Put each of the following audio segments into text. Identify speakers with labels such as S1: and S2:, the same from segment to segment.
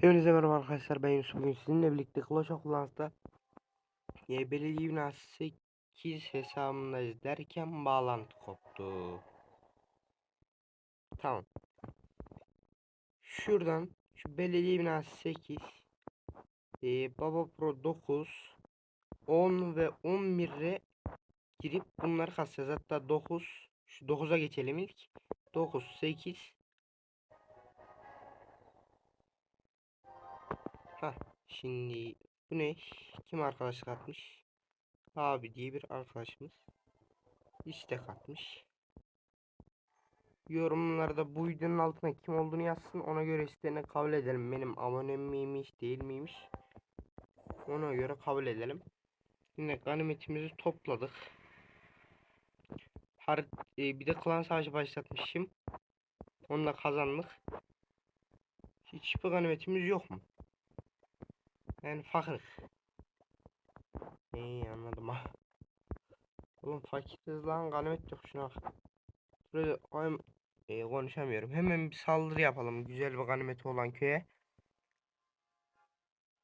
S1: Hepinize merhaba arkadaşlar ben Yusuf bugün sizinle birlikte Clash of Clans'ta belediye binası 8 hesabındayız derken bağlantı koptu. Tamam. Şuradan şu belediye binası 8 e, Baba Pro 9 10 ve 11'e girip bunları kasacağız. Hatta 9 şu 9'a geçelim ilk. 9 8 Ha şimdi bu ne? Kim arkadaşlık atmış? Abi diye bir arkadaşımız istek atmış. Yorumlarda bu videonun altına kim olduğunu yazsın. Ona göre isteğini kabul edelim. Benim abonem miymiş değil miymiş? Ona göre kabul edelim. Yine ganimetimizi topladık. Har e, bir de klan savaşı başlatmışım. Onu da kazandık. Hiçbir ganimetimiz yok mu? Yani fakir. İyi anladım ha. Oğlum fakiriz lan ganimet yok şuna. bak. Böyle koyayım. Ee, konuşamıyorum. Hemen bir saldırı yapalım. Güzel bir ganimeti olan köye.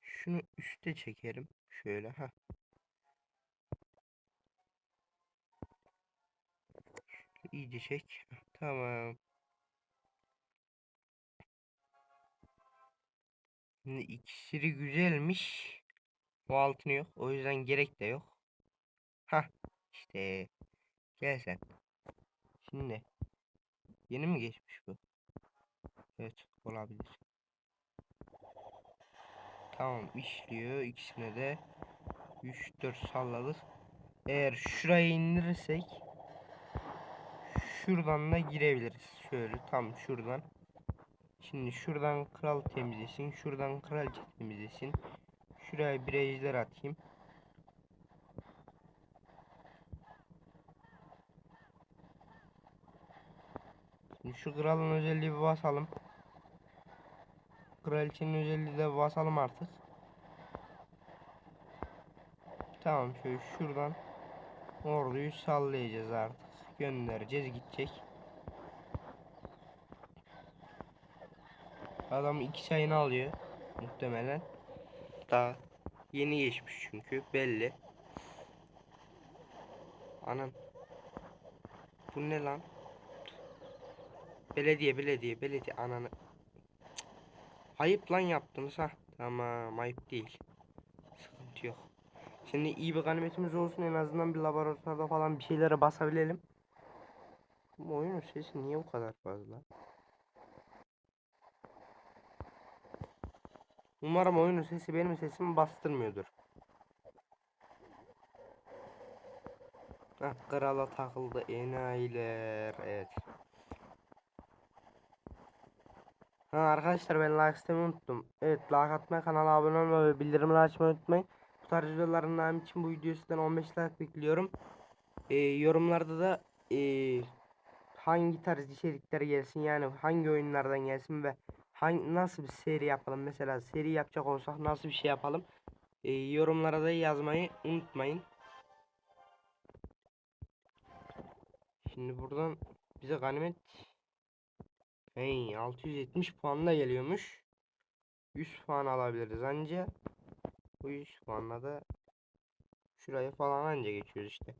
S1: Şunu üste çekerim. Şöyle ha. İyice çek. Tamam. Şimdi iksiri güzelmiş. Bu altını yok. O yüzden gerek de yok. Ha işte gel sen. Şimdi yeni mi geçmiş bu? Evet olabilir. Tamam işliyor. İkisine de 3-4 salladık. Eğer şurayı indirirsek şuradan da girebiliriz. Şöyle tam şuradan. Şimdi şuradan kral temizlesin. Şuradan kraliçe temizlesin. Şuraya bir ejder atayım. Şimdi şu kralın özelliği bir basalım. Kraliçenin özelliği de basalım artık. Tamam şöyle şuradan orduyu sallayacağız artık. Göndereceğiz gidecek. Adam iki sayını alıyor muhtemelen. Daha yeni geçmiş çünkü belli. Anam. Bu ne lan? Belediye belediye belediye ananı. Cık. Ayıp lan yaptınız ha. Tamam ayıp değil. Sıkıntı yok. Şimdi iyi bir ganimetimiz olsun en azından bir laboratuvarda falan bir şeylere basabilelim. Bu oyunun sesi niye bu kadar fazla? Umarım oyunun sesi benim sesimi bastırmıyordur. Heh, krala takıldı enayiler. Evet. Ha arkadaşlar ben like istemeyi unuttum. Evet like atmayı, kanala abone olmayı ve bildirimleri açmayı unutmayın. Bu tarz videoların devamı için bu video sizden 15 like bekliyorum. Ee, yorumlarda da ee, hangi tarz içerikler gelsin yani hangi oyunlardan gelsin ve hangi nasıl bir seri yapalım mesela seri yapacak olsak nasıl bir şey yapalım Ee, yorumlara da yazmayı unutmayın. Şimdi buradan bize ganimet hey 670 puanla geliyormuş. 100 puan alabiliriz anca. Bu 100 puanla da şuraya falan anca geçiyoruz işte.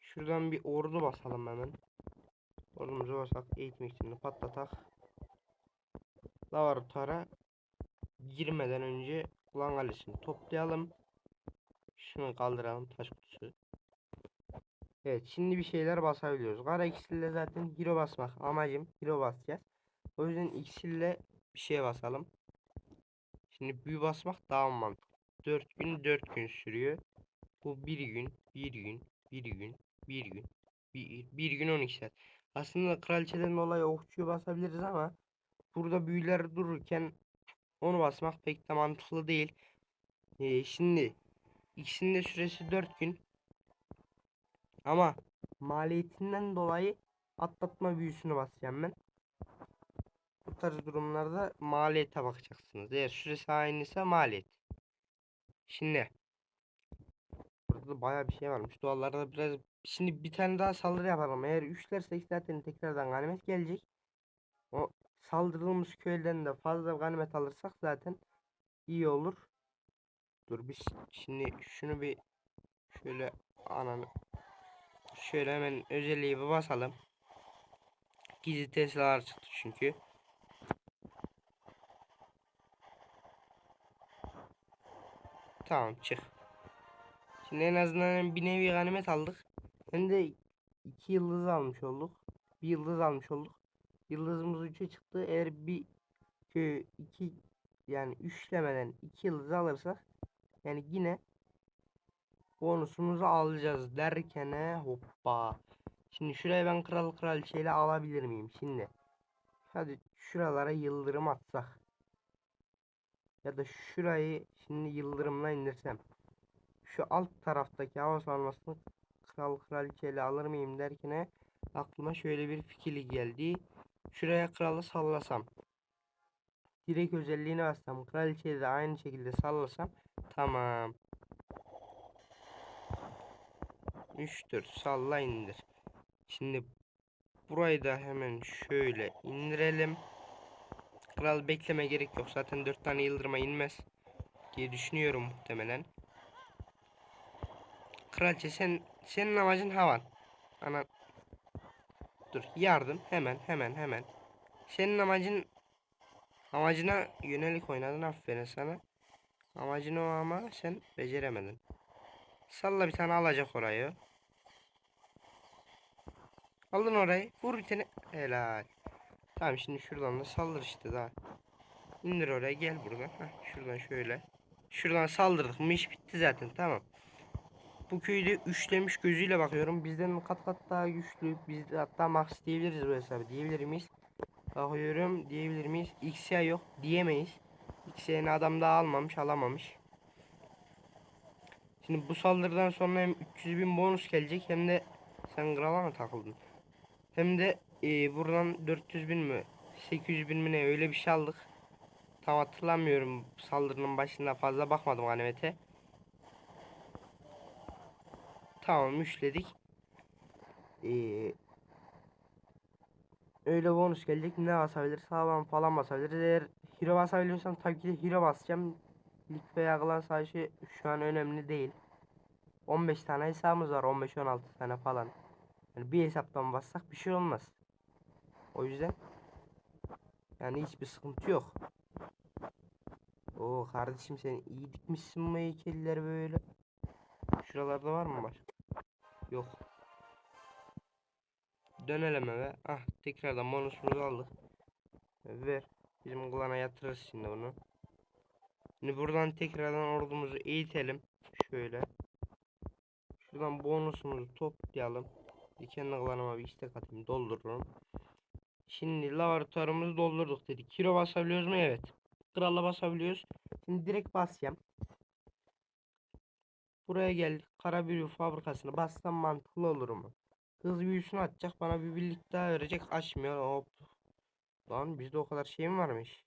S1: Şuradan bir ordu basalım hemen. Ordumuzu basak eğitim iklimini patlatak. Laboratuvara girmeden önce Ulan Kalesi'ni toplayalım. Şunu kaldıralım taş kutusu. Evet şimdi bir şeyler basabiliyoruz. Kara iksirle zaten hero basmak amacım. Hero basacağız. O yüzden iksirle bir şey basalım. Şimdi büyü basmak daha mantıklı. 4 gün 4 gün sürüyor. Bu bir gün, bir gün, bir gün, bir gün, bir, bir gün 12 saat. Aslında kraliçeden dolayı okçuyu basabiliriz ama burada büyüler dururken onu basmak pek de mantıklı değil. Ee, şimdi ikisinin de süresi 4 gün. Ama maliyetinden dolayı atlatma büyüsünü basacağım ben. Bu tarz durumlarda maliyete bakacaksınız. Eğer süresi aynıysa maliyet. Şimdi burada da bayağı bir şey varmış. Dualarda biraz şimdi bir tane daha saldırı yapalım. Eğer üçlersek zaten tekrardan ganimet gelecek. Saldırılmış köyden de fazla ganimet alırsak zaten iyi olur. Dur biz şimdi şunu bir şöyle ananı şöyle hemen özelliği bir basalım. Gizli Tesla'lar çıktı çünkü. Tamam çık. Şimdi en azından bir nevi ganimet aldık. Hem de iki yıldız almış olduk. Bir yıldız almış olduk. Yıldızımız 3'e çıktı. Eğer bir köy iki yani üçlemeden iki yıldız alırsak yani yine bonusumuzu alacağız derken hoppa. Şimdi şuraya ben kral kraliçeyle alabilir miyim şimdi? Hadi şuralara yıldırım atsak. Ya da şurayı şimdi yıldırımla indirsem. Şu alt taraftaki hava savunmasını kral kraliçeyle alır mıyım derken aklıma şöyle bir fikir geldi. Şuraya kralı sallasam. Direkt özelliğini bassam. Kraliçeyi de aynı şekilde sallasam. Tamam. 3 4 salla indir. Şimdi burayı da hemen şöyle indirelim. Kral bekleme gerek yok. Zaten 4 tane yıldırıma inmez diye düşünüyorum muhtemelen. Kraliçe sen senin amacın havan. Ana Dur yardım hemen hemen hemen. Senin amacın amacına yönelik oynadın aferin sana. Amacın o ama sen beceremedin. Salla bir tane alacak orayı. Aldın orayı. Vur bir tane. Helal. Tamam şimdi şuradan da saldır işte daha. İndir oraya gel buradan. Heh, şuradan şöyle. Şuradan saldırdık mı bitti zaten tamam. Bu köyde üçlemiş gözüyle bakıyorum. Bizden kat kat daha güçlü. Biz hatta max diyebiliriz bu hesabı. Diyebilir miyiz? Bakıyorum diyebilir miyiz? XY yok diyemeyiz. XY'ni adam daha almamış alamamış. Şimdi bu saldırıdan sonra hem 300 bin bonus gelecek hem de sen krala mı takıldın? Hem de e, buradan 400 bin mi 800 bin mi ne öyle bir şey aldık. Tam hatırlamıyorum saldırının başında fazla bakmadım ganimete. Tamam üçledik. Ee, öyle bonus gelecek. Ne basabilir sağlam falan basabilir eğer hero basabiliyorsam tabii ki hero basacağım. Lig veya klan savaşı şu an önemli değil. 15 tane hesabımız var. 15-16 tane falan. Yani bir hesaptan bassak bir şey olmaz. O yüzden yani hiçbir sıkıntı yok. Oo kardeşim sen iyi dikmişsin bu heykelleri böyle şuralarda var mı başka Yok. Dönelim eve. Ah tekrardan bonusumuzu aldık. Ver. Bizim klana yatırırız şimdi bunu. Şimdi buradan tekrardan ordumuzu eğitelim. Şöyle. Şuradan bonusumuzu toplayalım. Dikenli klanıma bir istek atayım. Doldururum. Şimdi laboratuvarımızı doldurduk dedik. Kilo basabiliyoruz mu? Evet. Kralla basabiliyoruz. Şimdi direkt basacağım. Buraya geldik. Kara büyü fabrikasını bassam mantıklı olur mu? Hız büyüsünü atacak. Bana bir birlik daha verecek. Açmıyor. Hop. Lan bizde o kadar şey mi varmış?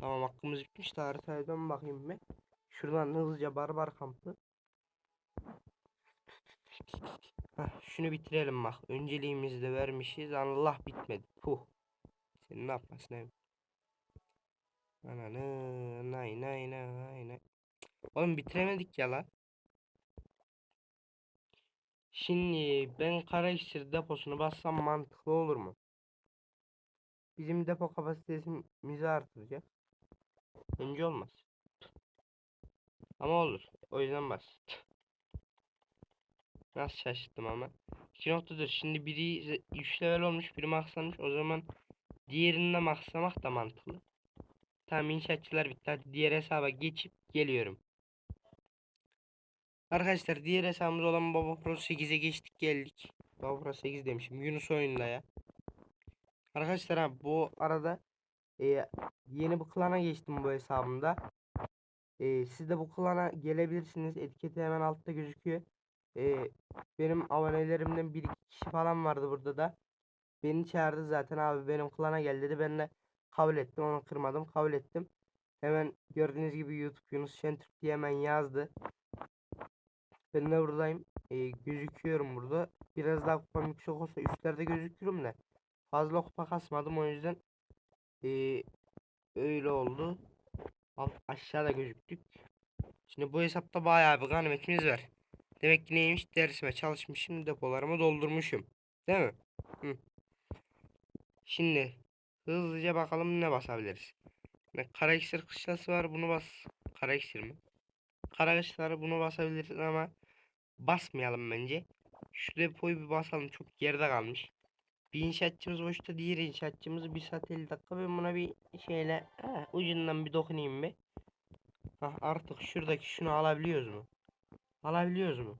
S1: Tamam hakkımız bitmiş de haritaya dön bakayım bir. Şuradan hızlıca barbar kampı. Heh, şunu bitirelim bak. Önceliğimizi de vermişiz. Allah bitmedi. Puh. Sen ne yapmasın ev? Ananı nay nay nay nay. Oğlum bitiremedik ya lan. Şimdi ben kara deposunu bassam mantıklı olur mu? Bizim depo kapasitemizi artıracak. Bence olmaz. Ama olur. O yüzden bas. Nasıl şaşırttım ama. 2.4 şimdi biri 3 level olmuş biri maxlamış o zaman diğerini de maxlamak da mantıklı. Tamam inşaatçılar bitti hadi diğer hesaba geçip geliyorum. Arkadaşlar diğer hesabımız olan Baba Pro 8'e geçtik geldik. Baba Pro 8 demişim Yunus oyunda ya. Arkadaşlar ha bu arada e, yeni bir klana geçtim bu hesabımda. E, siz de bu klana gelebilirsiniz. Etiketi hemen altta gözüküyor. E, benim abonelerimden bir iki kişi falan vardı burada da. Beni çağırdı zaten abi benim klana gel dedi. Ben de kabul ettim onu kırmadım kabul ettim. Hemen gördüğünüz gibi YouTube Yunus Şentürk diye hemen yazdı. Ben de buradayım. Ee, gözüküyorum burada. Biraz daha kupam yüksek olsa üstlerde gözükürüm de. Fazla kupa kasmadım o yüzden Ee, öyle oldu. Alt, aşağıda gözüktük. Şimdi bu hesapta bayağı bir ganimetimiz var. Demek ki neymiş? Dersime çalışmışım, depolarımı doldurmuşum. Değil mi? Hı. Şimdi hızlıca bakalım ne basabiliriz. Ne kara iksir kışlası var. Bunu bas. Kara iksir mi? Kara bunu basabiliriz ama basmayalım bence. Şu depoyu bir basalım. Çok geride kalmış. Bir inşaatçımız boşta. Diğer inşaatçımız 1 saat 50 dakika. Ben buna bir şeyle ha, ucundan bir dokunayım bir. Hah, artık şuradaki şunu alabiliyoruz mu? Alabiliyoruz mu?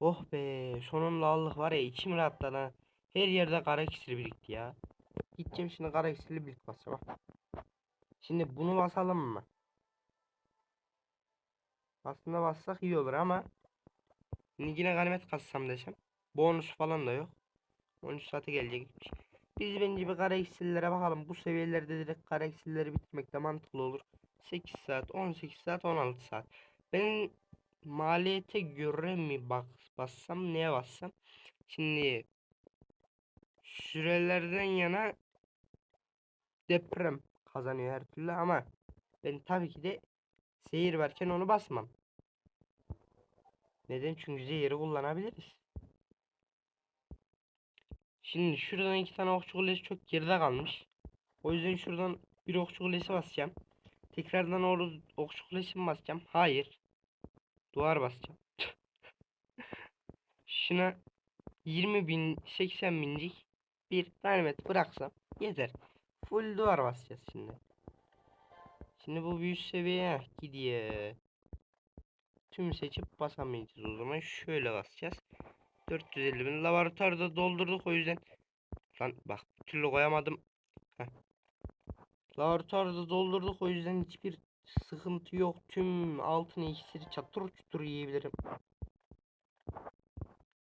S1: Oh be sonunda aldık var ya içim rahatladı ha. Her yerde kara iksir birikti ya. Gideceğim şimdi kara iksirli birlik basacağım. Şimdi bunu basalım mı? Aslında bassak iyi olur ama Şimdi yine ganimet kassam desem. Bonus falan da yok. 13 saate gelecekmiş. Biz bence bir kara iksirlere bakalım. Bu seviyelerde direkt kara iksirleri bitirmek de mantıklı olur. 8 saat, 18 saat, 16 saat. Ben maliyete göre mi bak bassam neye bassam? Şimdi sürelerden yana deprem kazanıyor her türlü ama ben tabii ki de seyir varken onu basmam. Neden? Çünkü zehiri kullanabiliriz. Şimdi şuradan iki tane okçu kulesi çok geride kalmış. O yüzden şuradan bir okçu kulesi basacağım. Tekrardan o okçu kulesi mi basacağım? Hayır. Duvar basacağım. Şuna 20 bin 80 bincik bir ganimet bıraksam yeter. Full duvar basacağız şimdi. Şimdi bu üst seviyeye gidiyor. Tüm seçip basamayacağız o zaman. Şöyle basacağız. 450 bin. Laboratuvarda doldurduk o yüzden. Lan bak bir türlü koyamadım. Heh. Laboratuvarda doldurduk o yüzden hiçbir sıkıntı yok. Tüm altın iksiri çatır çutur yiyebilirim.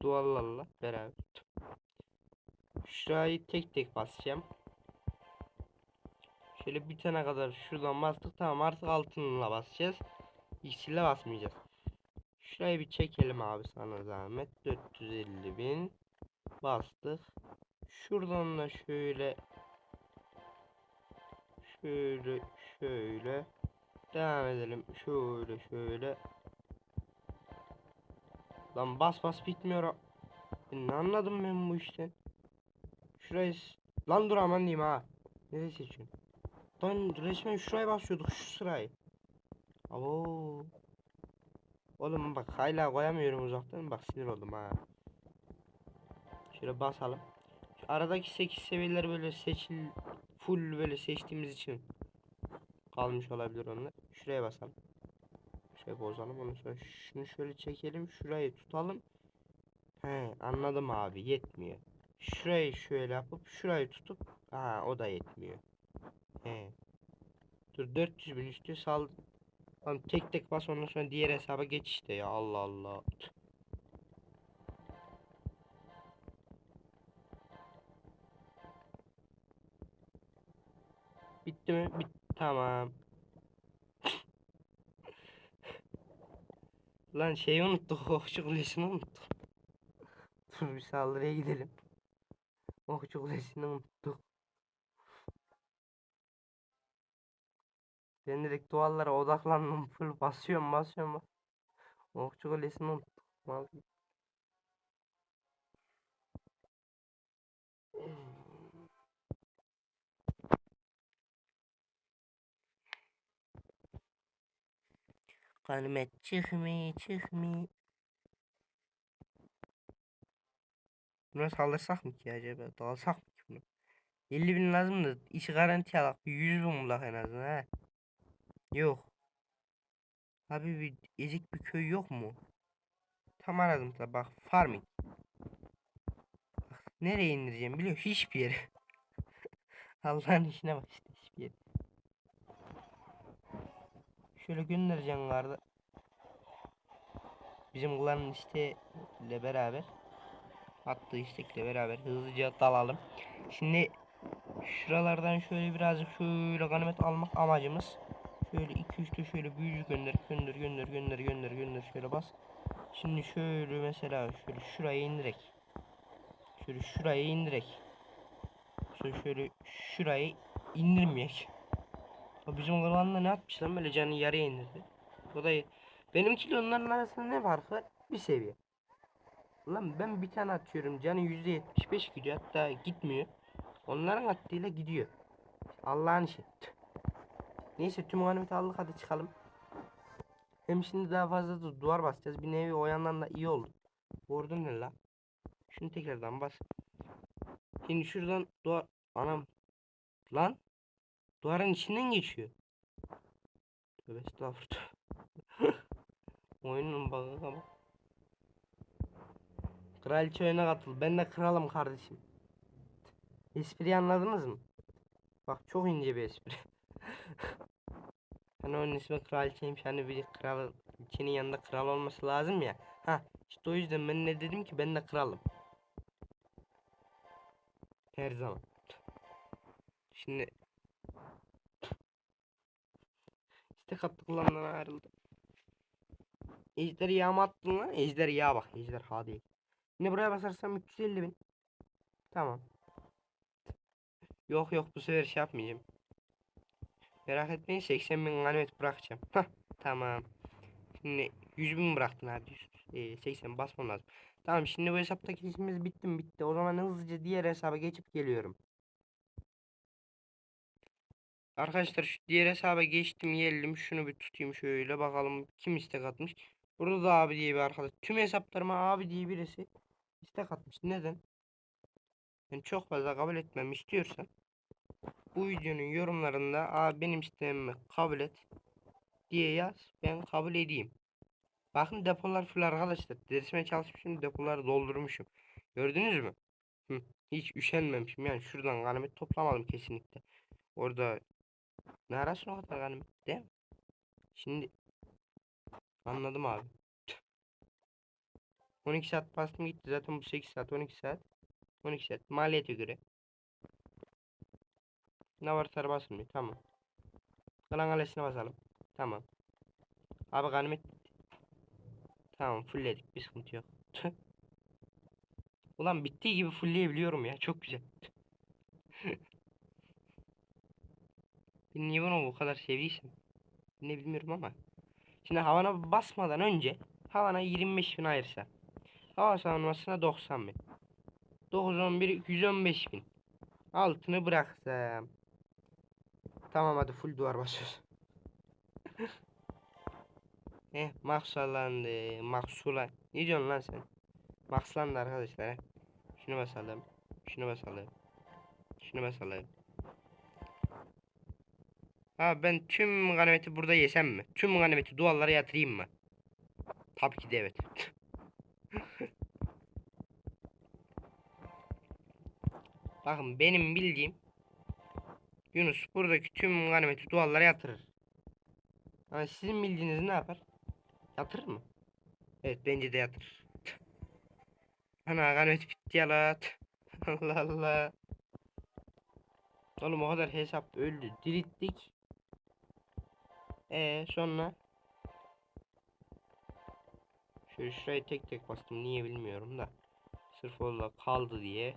S1: Duvarlarla beraber. Şurayı tek tek basacağım. Şöyle bir tane kadar şuradan bastık. Tamam artık altınla basacağız. İksirle basmayacağız. Şurayı bir çekelim abi sana zahmet. 450 bin. Bastık. Şuradan da şöyle şöyle şöyle devam edelim. Şöyle şöyle. Lan bas bas bitmiyor. ne anladım ben bu işten? Şurayı lan dur aman diyeyim ha. Nereye seçiyorsun? Lan resmen şuraya basıyorduk şu sırayı. Abo. Oğlum bak hala koyamıyorum uzaktan bak sinir oldum ha. Şöyle basalım. Şu aradaki 8 seviyeler böyle seçil full böyle seçtiğimiz için kalmış olabilir onlar. Şuraya basalım. Şöyle bozalım ondan sonra şunu şöyle çekelim şurayı tutalım. He anladım abi yetmiyor. Şurayı şöyle yapıp şurayı tutup ha o da yetmiyor. He. Dur 400 bin üstü sal Lan tek tek bas ondan sonra diğer hesaba geç işte ya Allah Allah. Bitti mi? Bit tamam. Lan şeyi unuttuk. Okçu kulesini unuttuk. Dur bir saldırıya gidelim. Okçu kulesini unuttuk. Ben direkt duvarlara odaklandım. Full basıyorum basıyorum. bas- Okçu kulesini unuttuk. Mal gibi. Ganimet çıkmı çıkmı. Buna saldırsak mı ki acaba? Dalsak mı ki bunu? 50 bin lazım da işi garanti alak. Bir 100 bin bulak en azından he. Yok. Abi bir ezik bir köy yok mu? Tam aradım da bak farming. Nereye indireceğim biliyor hiçbir yere. Allah'ın işine bak işte hiçbir yere. Şöyle göndereceğim garda. Bizim klanın isteğiyle beraber attığı istekle beraber hızlıca dalalım. Şimdi şuralardan şöyle birazcık şöyle ganimet almak amacımız. Şöyle 2 3 de şöyle büyücü gönder gönder gönder gönder gönder gönder şöyle bas. Şimdi şöyle mesela şöyle şuraya indirek. Şöyle şuraya indirek. Sonra şöyle şurayı indirmeyek. O bizim klanla ne yapmış lan böyle canı yarıya indirdi. O da benimkiyle onların arasında ne fark var? Bir seviye. Lan ben bir tane atıyorum canı %75 gidiyor hatta gitmiyor. Onların attığıyla gidiyor. Allah'ın işi. Neyse tüm ganimeti aldık hadi çıkalım. Hem şimdi daha fazla da duvar basacağız. Bir nevi o yandan da iyi oldu. Vurdun ne la? Şunu tekrardan bas. Şimdi şuradan duvar... Anam. Lan. Duvarın içinden geçiyor. Tövbe estağfurullah. Oyunun bug'ına bak. Kraliçe oyuna katıl. Ben de kralım kardeşim. Espriyi anladınız mı? Bak çok ince bir espri. hani onun ismi kraliçeymiş. Hani bir kraliçenin yanında kral olması lazım ya. Ha işte o yüzden ben ne dedim ki ben de kralım. Her zaman. Şimdi işte katlı kullanımdan ayrıldı. Ejder yağ attın lan? Ejder yağ bak. Ejder ha değil. Yine buraya basarsam 350 bin. Tamam. Yok yok bu sefer şey yapmayacağım. Merak etmeyin 80 bin ganimet bırakacağım. Hah tamam. Şimdi 100 bin bıraktın abi. 100, e, 80 basmam lazım. Tamam şimdi bu hesaptaki işimiz bitti mi bitti. O zaman hızlıca diğer hesaba geçip geliyorum. Arkadaşlar şu diğer hesaba geçtim geldim. Şunu bir tutayım şöyle bakalım kim istek atmış. Burada da abi diye bir arkadaş. Tüm hesaplarıma abi diye birisi istek atmış. Neden? Ben çok fazla kabul etmem istiyorsan bu videonun yorumlarında abi benim isteğimi kabul et diye yaz. Ben kabul edeyim. Bakın depolar full arkadaşlar. Dersime çalışmışım depoları doldurmuşum. Gördünüz mü? Hiç üşenmemişim. Yani şuradan ganimet toplamadım kesinlikle. Orada ne arasın o kadar ganimet değil mi? Şimdi anladım abi. 12 saat bastım gitti zaten bu 8 saat 12 saat 12 saat maliyete göre ne varsa basılmıyor tamam kalan kalesine basalım tamam abi ganimet tamam fullledik bir sıkıntı yok ulan bittiği gibi fullleyebiliyorum ya çok güzel niye bunu bu kadar sevdiysem ne bilmiyorum ama şimdi havana basmadan önce havana 25 bin ayırsa Hava savunmasına 90 bin. 9 11 115 bin. Altını bıraksam. Tamam hadi full duvar basıyoruz. eh maksalandı. Maksula. Ne diyorsun lan sen? Makslandı arkadaşlar. He. Şunu basalım. Şunu basalım. Şunu basalım. Ha ben tüm ganimeti burada yesem mi? Tüm ganimeti duvarlara yatırayım mı? Tabii ki de evet. Bakın benim bildiğim Yunus buradaki tüm ganimeti duvarlara yatırır. Ama sizin bildiğiniz ne yapar? Yatırır mı? Evet bence de yatırır. Ana ganimet bitti yalat. Allah Allah. Oğlum o kadar hesap öldü. Dirittik. Ee sonra Şöyle şurayı tek tek bastım. Niye bilmiyorum da. Sırf orada kaldı diye.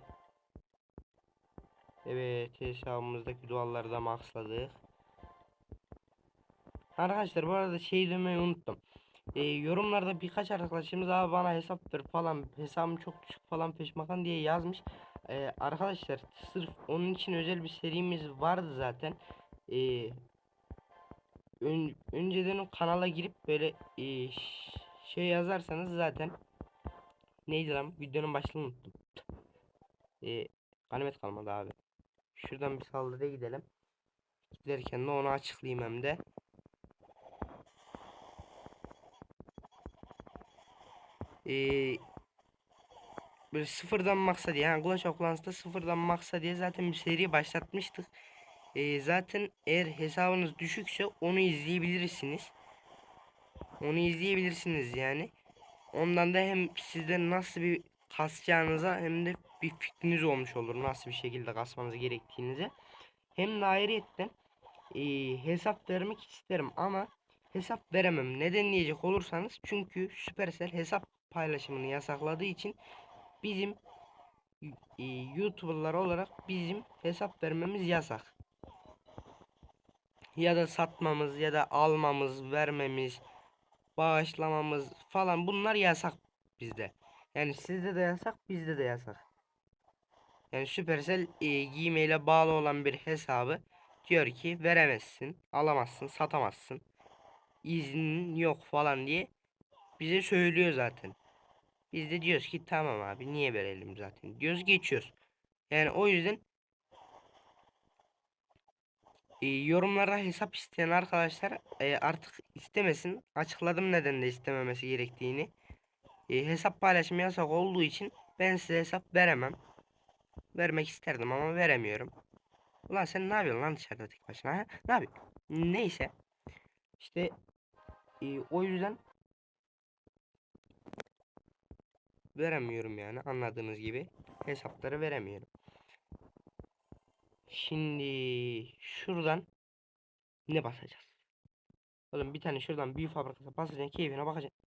S1: Evet hesabımızdaki duaları da maxladık. Arkadaşlar bu arada şey demeyi unuttum. Ee, yorumlarda birkaç arkadaşımız abi bana hesap ver falan hesabım çok düşük falan peşmakan diye yazmış. Ee, arkadaşlar sırf onun için özel bir serimiz vardı zaten. Ee, ön, önceden o kanala girip böyle e, şey yazarsanız zaten neydi lan videonun başlığını unuttum. Ee, ganimet kalmadı abi. Şuradan bir saldırıya gidelim. Giderken de onu açıklayayım hem de. Ee, böyle sıfırdan maksa diye yani Clash of Clans'ta sıfırdan maksa diye zaten bir seri başlatmıştık. Ee, zaten eğer hesabınız düşükse onu izleyebilirsiniz. Onu izleyebilirsiniz yani. Ondan da hem sizde nasıl bir kasacağınıza hem de bir fikriniz olmuş olur. Nasıl bir şekilde kasmanız gerektiğinize. Hem de ayrıyetten e, hesap vermek isterim ama hesap veremem. Neden diyecek olursanız çünkü Supercell hesap paylaşımını yasakladığı için bizim e, YouTuber'lar olarak bizim hesap vermemiz yasak. ya da satmamız ya da almamız, vermemiz, bağışlamamız falan bunlar yasak bizde. Yani sizde de yasak, bizde de yasak. Yani Supercell e, Gmail'e bağlı olan bir hesabı diyor ki veremezsin, alamazsın, satamazsın. İznin yok falan diye bize söylüyor zaten. Biz de diyoruz ki tamam abi niye verelim zaten diyoruz geçiyoruz. Yani o yüzden e, yorumlara hesap isteyen arkadaşlar e, artık istemesin. Açıkladım neden de istememesi gerektiğini. E, hesap paylaşımı yasak olduğu için ben size hesap veremem. Vermek isterdim ama veremiyorum. Ulan sen ne yapıyorsun lan dışarıda tek başına ha? Ne yapıyorsun? Neyse. İşte e, o yüzden veremiyorum yani anladığınız gibi hesapları veremiyorum. Şimdi şuradan ne basacağız? Oğlum bir tane şuradan büyük fabrikası basacaksın keyfine bakacaksın.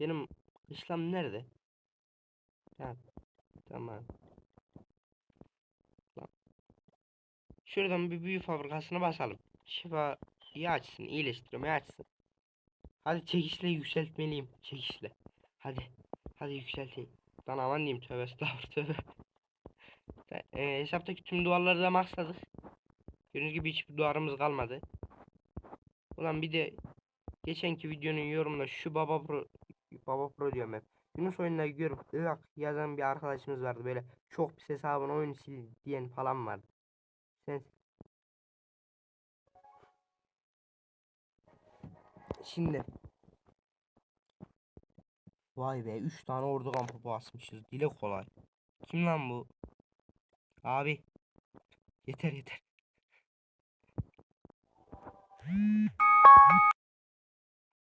S1: Benim işlem nerede? Ha, tamam. Şuradan bir büyük fabrikasına basalım. Şifayı açsın, iyileştirmeyi açsın. Hadi çekişle yükseltmeliyim. Çekişle. Hadi. Hadi yükselteyim. Lan aman diyeyim tövbe estağfurullah e, hesaptaki tüm duvarları da maxladık. Gördüğünüz gibi hiçbir duvarımız kalmadı. Ulan bir de geçenki videonun yorumunda şu baba pro baba pro diyorum hep. Yunus oyununa görüp ırak yazan bir arkadaşımız vardı böyle çok pis hesabın oyunu sil diyen falan vardı. Sen Şimdi Vay be 3 tane ordu kampı basmışız. Dile kolay. Kim lan bu? Abi. Yeter yeter.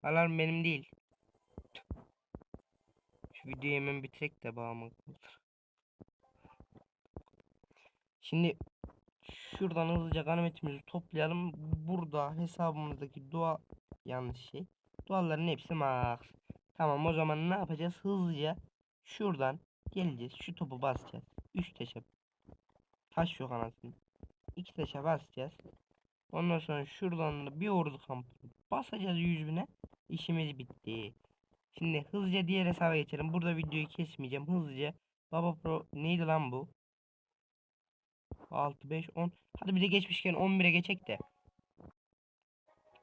S1: Alarm benim değil. Şu videoyu hemen bitirek de bağımı. Şimdi şuradan hızlıca ganimetimizi toplayalım. Burada hesabımızdaki dua yanlış şey. Duaların hepsi max. Tamam o zaman ne yapacağız? Hızlıca şuradan geleceğiz. Şu topu basacağız. 3 taşa taş yok anasını. 2 taşa basacağız. Ondan sonra şuradan da bir ordu kampı basacağız 100 bine. İşimiz bitti. Şimdi hızlıca diğer hesaba geçelim. Burada videoyu kesmeyeceğim. Hızlıca Baba Pro neydi lan bu? 6 5 10. Hadi bir de geçmişken 11'e geçek de.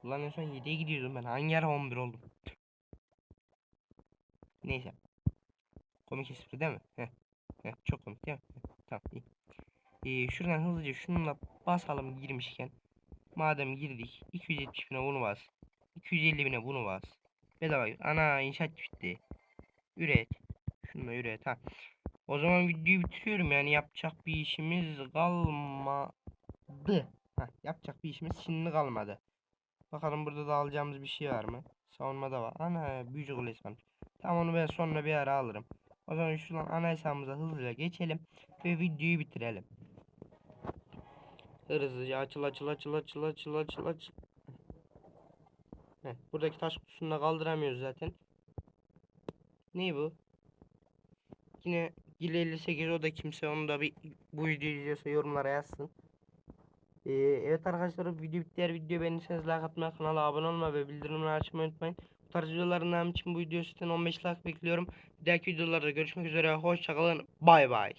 S1: Ulan en son 7'ye gidiyordum ben. Hangi ara 11 oldum? Neyse. Komik espri değil mi? Heh. Heh, çok komik değil mi? Heh, tamam iyi. Ee, şuradan hızlıca şununla basalım girmişken. Madem girdik 270 bine bunu bas. 250 bine bunu bas. Bedava. Ana inşaat bitti. Üret. Şunu üret ha. O zaman videoyu bitiriyorum yani yapacak bir işimiz kalmadı. Heh, yapacak bir işimiz şimdi kalmadı. Bakalım burada da alacağımız bir şey var mı? Savunmada var. Ana büyücü kulesi varmış. Tamam onu ben sonra bir ara alırım. O zaman şuradan ana hesabımıza hızlıca geçelim ve videoyu bitirelim. Hızlıca açıl açıl açıl açıl açıl açıl açıl. Heh, buradaki taş kutusunu da kaldıramıyoruz zaten. Ne bu? Yine Gil 58 o da kimse onu da bir bu videoyu izliyorsa yorumlara yazsın. Ee, evet arkadaşlar video. Eğer video beğendiyseniz like atmayı, kanala abone olmayı ve bildirimleri açmayı unutmayın. Bu tarz videoların için bu videoyu sizden 15 like bekliyorum. Bir dahaki videolarda görüşmek üzere. Hoşçakalın. Bay bay.